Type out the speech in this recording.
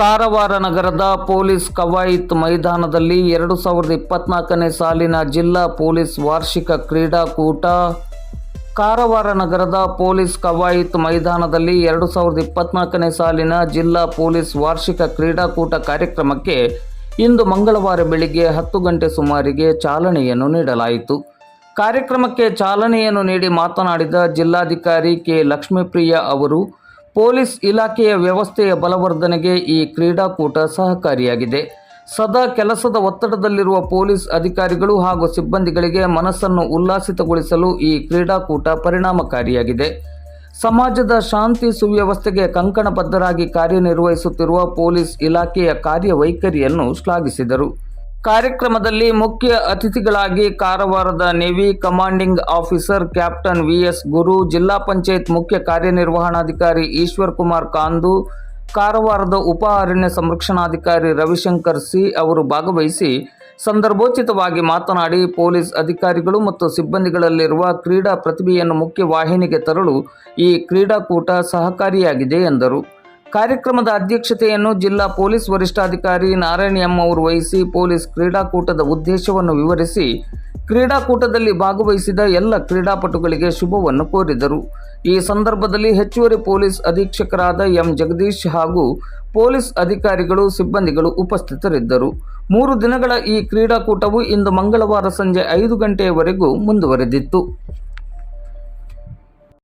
ಕಾರವಾರ ನಗರದ ಪೊಲೀಸ್ ಕವಾಯಿತ್ ಮೈದಾನದಲ್ಲಿ ಎರಡು ಸಾವಿರದ ಇಪ್ಪತ್ನಾಲ್ಕನೇ ಸಾಲಿನ ಜಿಲ್ಲಾ ಪೊಲೀಸ್ ವಾರ್ಷಿಕ ಕ್ರೀಡಾಕೂಟ. ಕಾರವಾರ ನಗರದ ಪೊಲೀಸ್ ಕವಾಯಿತ್ ಮೈದಾನದಲ್ಲಿ ಎರಡು ಸಾವಿರದ ಇಪ್ಪತ್ನಾಲ್ಕನೇ ಸಾಲಿನ ಜಿಲ್ಲಾ ಪೊಲೀಸ್ ವಾರ್ಷಿಕ ಕ್ರೀಡಾಕೂಟ ಕಾರ್ಯಕ್ರಮಕ್ಕೆ ಇಂದು ಮಂಗಳವಾರ ಬೆಳಿಗ್ಗೆ ಹತ್ತು ಗಂಟೆ ಸುಮಾರಿಗೆ ಚಾಲನೆಯನ್ನು ನೀಡಲಾಯಿತು. ಕಾರ್ಯಕ್ರಮಕ್ಕೆ ಚಾಲನೆಯನ್ನು ನೀಡಿ ಮಾತನಾಡಿದ ಜಿಲ್ಲಾಧಿಕಾರಿ ಕೆ ಲಕ್ಷ್ಮೀಪ್ರಿಯ ಅವರು ಪೊಲೀಸ್ ಇಲಾಖೆಯ ವ್ಯವಸ್ಥೆಯ ಬಲವರ್ಧನೆಗೆ ಈ ಕ್ರೀಡಾಕೂಟ ಸಹಕಾರಿಯಾಗಿದೆ. ಸದಾ ಕೆಲಸದ ಒತ್ತಡದಲ್ಲಿರುವ ಪೊಲೀಸ್ ಅಧಿಕಾರಿಗಳು ಹಾಗೂ ಸಿಬ್ಬಂದಿಗಳಿಗೆ ಮನಸ್ಸನ್ನು ಉಲ್ಲಾಸಿತಗೊಳಿಸಲು ಈ ಕ್ರೀಡಾಕೂಟ ಪರಿಣಾಮಕಾರಿಯಾಗಿದೆ. ಸಮಾಜದ ಶಾಂತಿ ಸುವ್ಯವಸ್ಥೆಗೆ ಕಂಕಣಬದ್ಧರಾಗಿ ಕಾರ್ಯನಿರ್ವಹಿಸುತ್ತಿರುವ ಪೊಲೀಸ್ ಇಲಾಖೆಯ ಕಾರ್ಯವೈಖರಿಯನ್ನು ಶ್ಲಾಘಿಸಿದರು. ಕಾರ್ಯಕ್ರಮದಲ್ಲಿ ಮುಖ್ಯ ಅತಿಥಿಗಳಾಗಿ ಕಾರವಾರದ navy commanding officer captain V S Guru ಜಿಲ್ಲಾ ಪಂಚಾಯತ್ ಮುಖ್ಯ ಕಾರ್ಯನಿರ್ವಹಣಾಧಿಕಾರಿ ಈಶ್ವರ್ ಕುಮಾರ್ ಕಾಂದು, ಕಾರವಾರದ ಉಪ ಅರಣ್ಯ ಸಂರಕ್ಷಣಾಧಿಕಾರಿ ರವಿಶಂಕರ್ ಸಿ ಅವರು ಭಾಗವಹಿಸಿ ಸಂದರ್ಭೋಚಿತವಾಗಿ ಮಾತನಾಡಿ ಪೊಲೀಸ್ ಅಧಿಕಾರಿಗಳು ಮತ್ತು ಸಿಬ್ಬಂದಿಗಳಲ್ಲಿರುವ ಕ್ರೀಡಾ ಪ್ರತಿಭೆಯನ್ನು ಮುಖ್ಯ ವಾಹಿನಿಗೆ ತರಲು ಈ ಕ್ರೀಡಾಕೂಟ ಸಹಕಾರಿಯಾಗಿದೆ ಎಂದರು. ಕಾರ್ಯಕ್ರಮದ ಅಧ್ಯಕ್ಷತೆಯನ್ನು ಜಿಲ್ಲಾ ಪೊಲೀಸ್ ವರಿಷ್ಠಾಧಿಕಾರಿ ನಾರಾಯಣ ಎಂ ಅವರು ವಹಿಸಿ ಪೊಲೀಸ್ ಕ್ರೀಡಾಕೂಟದ ಉದ್ದೇಶವನ್ನು ವಿವರಿಸಿ ಕ್ರೀಡಾಕೂಟದಲ್ಲಿ ಭಾಗವಹಿಸಿದ ಎಲ್ಲ ಕ್ರೀಡಾಪಟುಗಳಿಗೆ ಶುಭವನ್ನು ಕೋರಿದರು. ಈ ಸಂದರ್ಭದಲ್ಲಿ ಹೆಚ್ಚುವರಿ ಪೊಲೀಸ್ ಅಧೀಕ್ಷಕರಾದ ಎಂ ಜಗದೀಶ್ ಹಾಗೂ ಪೊಲೀಸ್ ಅಧಿಕಾರಿಗಳು, ಸಿಬ್ಬಂದಿಗಳು ಉಪಸ್ಥಿತರಿದ್ದರು. ಮೂರು ದಿನಗಳ ಈ ಕ್ರೀಡಾಕೂಟವು ಇಂದು ಮಂಗಳವಾರ ಸಂಜೆ ಐದು ಗಂಟೆಯವರೆಗೂ ಮುಂದುವರೆದಿತ್ತು.